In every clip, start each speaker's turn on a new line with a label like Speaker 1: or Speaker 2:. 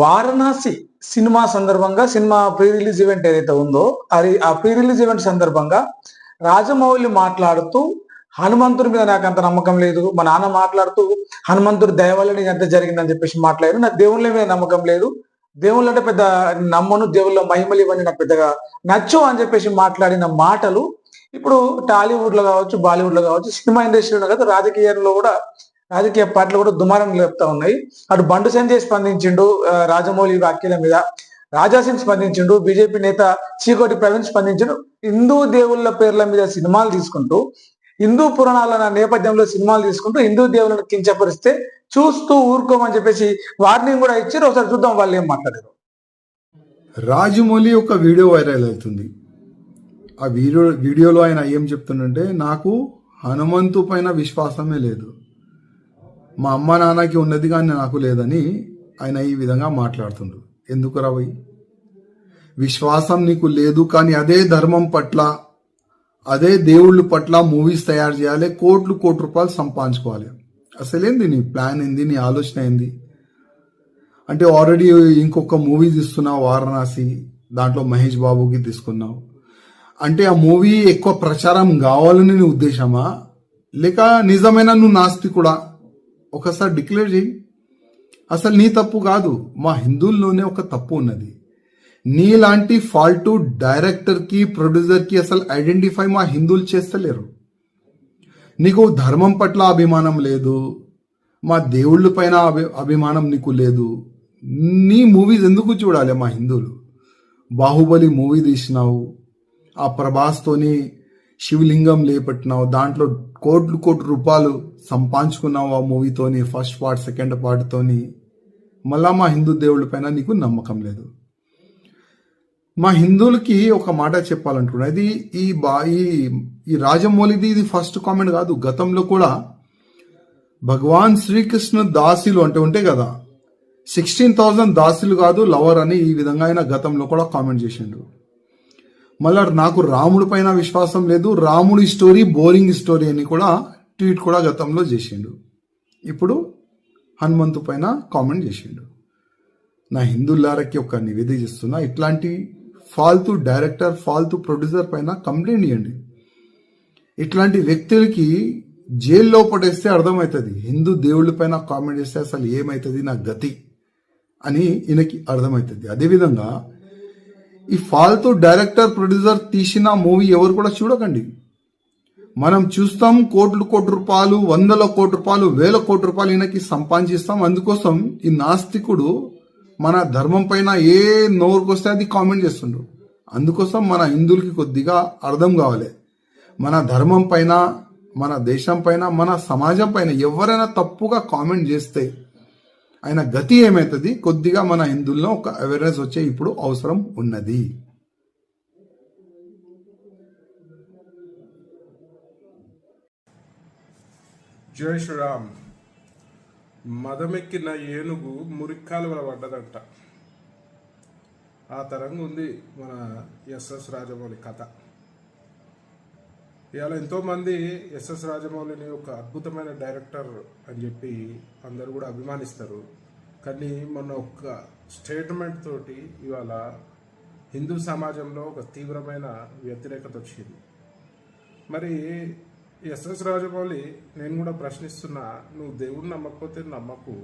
Speaker 1: Varanasi cinema సందర్భంగా cinema pre release event ఏదైతే ఉందో అది ఆ ప్రీ రిలీజ్ ఈవెంట్ సందర్భంగా రాజమౌళి మాట్లాడుతూ హనుమంతుడి మీద నాకు అంత నమ్మకం లేదు. మా నాన్న మాట్లాడుతూ హనుమంతుడి దయ వల్ల నీకు అంత జరిగిందని చెప్పేసి మాట్లాడారు. నాకు దేవుళ్ళ మీద నమ్మకం లేదు. దేవుళ్ళు అంటే పెద్ద నమ్మను దేవుళ్ళ మహిమలు ఇవన్నీ నాకు పెద్దగా నచ్చు అని చెప్పేసి మాట్లాడిన మాటలు ఇప్పుడు టాలీవుడ్లో కావచ్చు బాలీవుడ్లో కావచ్చు సినిమా ఇండస్ట్రీలో కాదు రాజకీయాల్లో కూడా రాజకీయ పార్టీలు కూడా దుమారం లేపుతా ఉన్నాయి. అటు బండు సంజయ్ స్పందించిండు రాజమౌళి వ్యాఖ్యల మీద. రాజాసింగ్ స్పందించిండు బీజేపీ నేత చీకోటి ప్రవీణ్ స్పందించిండు. హిందూ దేవుళ్ళ పేర్ల మీద సినిమాలు తీసుకుంటూ హిందూ పురాణాల నేపథ్యంలో సినిమాలు తీసుకుంటూ హిందూ దేవులను కించపరిస్తే చూస్తూ ఊరుకోమని చెప్పేసి వార్నింగ్ కూడా ఇచ్చారు. ఒకసారి చూద్దాం వాళ్ళు ఏం మాట్లాడారు.
Speaker 2: రాజమౌళి ఒక వీడియో వైరల్ అవుతుంది. ఆ వీడియో వీడియోలో ఆయన ఏం చెప్తుండంటే నాకు హనుమంతు పైన విశ్వాసమే లేదు. మా అమ్మ నాన్నకి ఉన్నది కానీ నాకు లేదని ఆయన ఈ విధంగా మాట్లాడుతుండు. ఎందుకు రవి విశ్వాసం నీకు లేదు కానీ అదే ధర్మం పట్ల అదే దేవుళ్ళ పట్ల మూవీస్ తయారు చేయాలి కోట్లు కోటి రూపాయలు సంపాదించుకోవాలి. అసలేంది నీ ప్లాన్ ఏంది? నీ ఆలోచన ఏంది? అంటే ఆల్రెడీ ఇంకొక మూవీ తీస్తున్నావు వారణాసి దాంట్లో మహేష్ బాబుకి తీసుకున్నావు. అంటే ఆ మూవీ ఎక్కువ ప్రచారం కావాలని నీ ఉద్దేశమా? లేక నిజమైన నువ్వు నాస్తికుడా? ఒకసారి డిక్లేర్ చేయి. అసలు నీ తప్పు కాదు. మా హిందువుల్లోనే ఒక తప్పు ఉన్నది. నీలాంటి ఫాల్టు డైరెక్టర్కి ప్రొడ్యూసర్కి అసలు ఐడెంటిఫై మా హిందువులు చేస్తలేరు. నీకు ధర్మం పట్ల అభిమానం లేదు. మా దేవుళ్ళ పైన అభి అభిమానం నీకు లేదు. నీ మూవీస్ ఎందుకు చూడాలి మా హిందువులు? బాహుబలి మూవీ తీసినావు. ఆ ప్రభాస్తోని శివలింగం లేపట్టినావు దాంట్లో కోట్లు కోట్లు రూపాయలు సంపాదించుకున్నావు ఆ మూవీతోని ఫస్ట్ పార్ట్ సెకండ్ పార్ట్తోని మళ్ళా మా హిందూ దేవుళ్ళ పైన నీకు నమ్మకం లేదు. మా హిందువులకి ఒక మాట చెప్పాలనుకున్నా ఇది ఈ బా ఈ ఈ రాజమౌళిది ఇది ఫస్ట్ కామెంట్ కాదు. గతంలో కూడా భగవాన్ శ్రీకృష్ణ దాసులు అంటే ఉంటే కదా సిక్స్టీన్ థౌజండ్ దాసులు కాదు లవర్ అని ఈ విధంగా ఆయన గతంలో కూడా కామెంట్ చేసిండు. మళ్ళీ నాకు రాముడి పైన విశ్వాసం లేదు. రాముడి స్టోరీ బోరింగ్ స్టోరీ అని కూడా ట్వీట్ కూడా గతంలో చేసిండు. ఇప్పుడు హనుమంతు పైన కామెంట్ చేసిండు. నా హిందువులారకి ఒక నివేదిక చేస్తున్నా ఇట్లాంటి ఫాల్తూ డైరెక్టర్ ఫాల్తూ ప్రొడ్యూసర్ పైన కంప్లైంట్ ఇవ్వండి ఇట్లాంటి వ్యక్తులకి జైల్లో పడేస్తే అర్థమవుతుంది. హిందూ దేవుళ్ళ పైన కామెంట్ చేస్తే అసలు ఏమవుతుంది నా గతి అని ఈయనకి అర్థమవుతుంది. అదేవిధంగా ఈ ఫాల్తూ డైరెక్టర్ ప్రొడ్యూసర్ తీసిన మూవీ ఎవరు కూడా చూడకండి. మనం చూస్తాం కోట్లు కోటి రూపాయలు వందల కోటి రూపాయలు వేల కోటి రూపాయలు ఈయనకి సంపాదించిస్తాం. అందుకోసం ఈ నాస్తికుడు మన ధర్మం పైన ఏ నోరుకొస్తే అది కామెంట్ చేస్తుండ్రు అందుకోసం మన హిందువులకి కొద్దిగా అర్థం కావాలి. మన ధర్మం పైన మన దేశం పైన మన సమాజం పైన ఎవరైనా తప్పుగా కామెంట్ చేస్తే ఆయన గతి ఏమవుతుంది కొద్దిగా మన హిందువుల్లో ఒక అవేర్నెస్ వచ్చే ఇప్పుడు అవసరం ఉన్నది.
Speaker 3: జై శ్రీరామ్. మదమెక్కిన ఏనుగు మురిక్కాలువల పడ్డదంట ఆ తరంగా ఉంది మన ఎస్ఎస్ రాజమౌళి కథ. ఇవాళ ఎంతోమంది ఎస్ఎస్ రాజమౌళిని ఒక అద్భుతమైన డైరెక్టర్ అని చెప్పి అందరూ కూడా అభిమానిస్తారు. కానీ మొన్న ఒక స్టేట్మెంట్ తోటి ఇవాళ హిందూ సమాజంలో ఒక తీవ్రమైన వ్యతిరేకత వచ్చింది. మరి ఎస్ఎస్ రాజమౌళి నేను కూడా ప్రశ్నిస్తున్నా నువ్వు దేవుడిని నమ్మకపోతే నమ్మకు.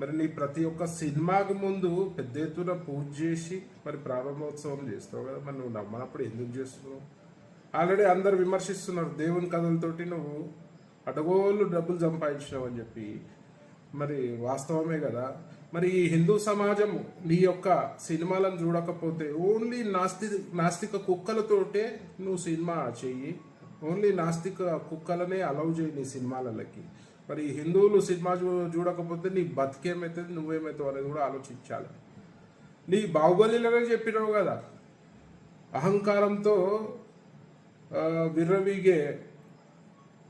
Speaker 3: మరి నీ ప్రతి ఒక్క సినిమాకి ముందు పెద్ద ఎత్తున పూజ చేసి మరి ప్రారంభోత్సవం చేస్తావు కదా మరి నువ్వు నమ్మనప్పుడు ఎందుకు చేస్తున్నావు? ఆల్రెడీ అందరు విమర్శిస్తున్నారు దేవుని కథలతోటి నువ్వు అడగోళ్ళు డబ్బులు సంపాదించినావు అని చెప్పి. మరి వాస్తవమే కదా. మరి ఈ హిందూ సమాజం నీ యొక్క సినిమాలను చూడకపోతే ఓన్లీ నాస్తి నాస్తిక కుక్కలతోటే నువ్వు సినిమా చెయ్యి. ఓన్లీ నాస్తిక కుక్కలనే అలౌ చేయి నీ సినిమాలకి. మరి హిందువులు సినిమా చూడకపోతే నీ బతికేమైతుంది నువ్వేమవుతావు అనేది కూడా ఆలోచించాలి. నీ బాహుబలిలోనే చెప్పినావు కదా. అహంకారంతో విర్రవీగే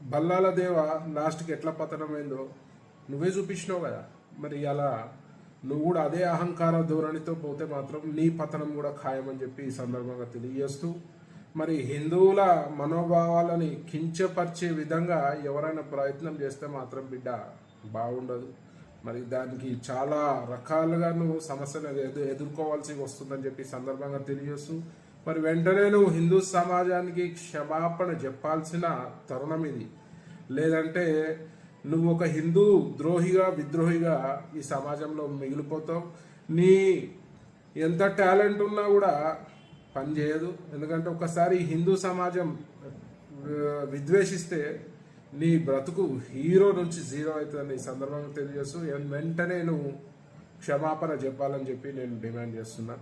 Speaker 3: బల్లాల దేవ లాస్ట్కి ఎట్లా పతనమైందో నువ్వే చూపించినావు కదా. మరి అలా నువ్వు కూడా అదే అహంకార ధోరణితో పోతే మాత్రం నీ పతనం కూడా ఖాయమని చెప్పి ఈ సందర్భంగా తెలియజేస్తూ మరి హిందువుల మనోభావాలని కించపరిచే విధంగా ఎవరైనా ప్రయత్నం చేస్తే మాత్రం బిడ్డ బాగుండదు. మరి దానికి చాలా రకాలుగా నువ్వు సమస్యలు ఎదు ఎదుర్కోవాల్సి వస్తుందని చెప్పి సందర్భంగా తెలియజేస్తూ మరి వెంటనే నువ్వు హిందూ సమాజానికి క్షమాపణ చెప్పాల్సిన తరుణం ఇది. లేదంటే నువ్వు ఒక హిందూ ద్రోహిగా విద్రోహిగా ఈ సమాజంలో మిగిలిపోతావు. నీ ఎంత టాలెంట్ ఉన్నా కూడా పనిచేయదు ఎందుకంటే ఒకసారి హిందూ సమాజం విద్వేషిస్తే నీ బ్రతుకు హీరో నుంచి జీరో అవుతుందని ఈ సందర్భంగా తెలియజేస్తూ వెంటనే నువ్వు క్షమాపణ చెప్పాలని చెప్పి నేను డిమాండ్ చేస్తున్నా.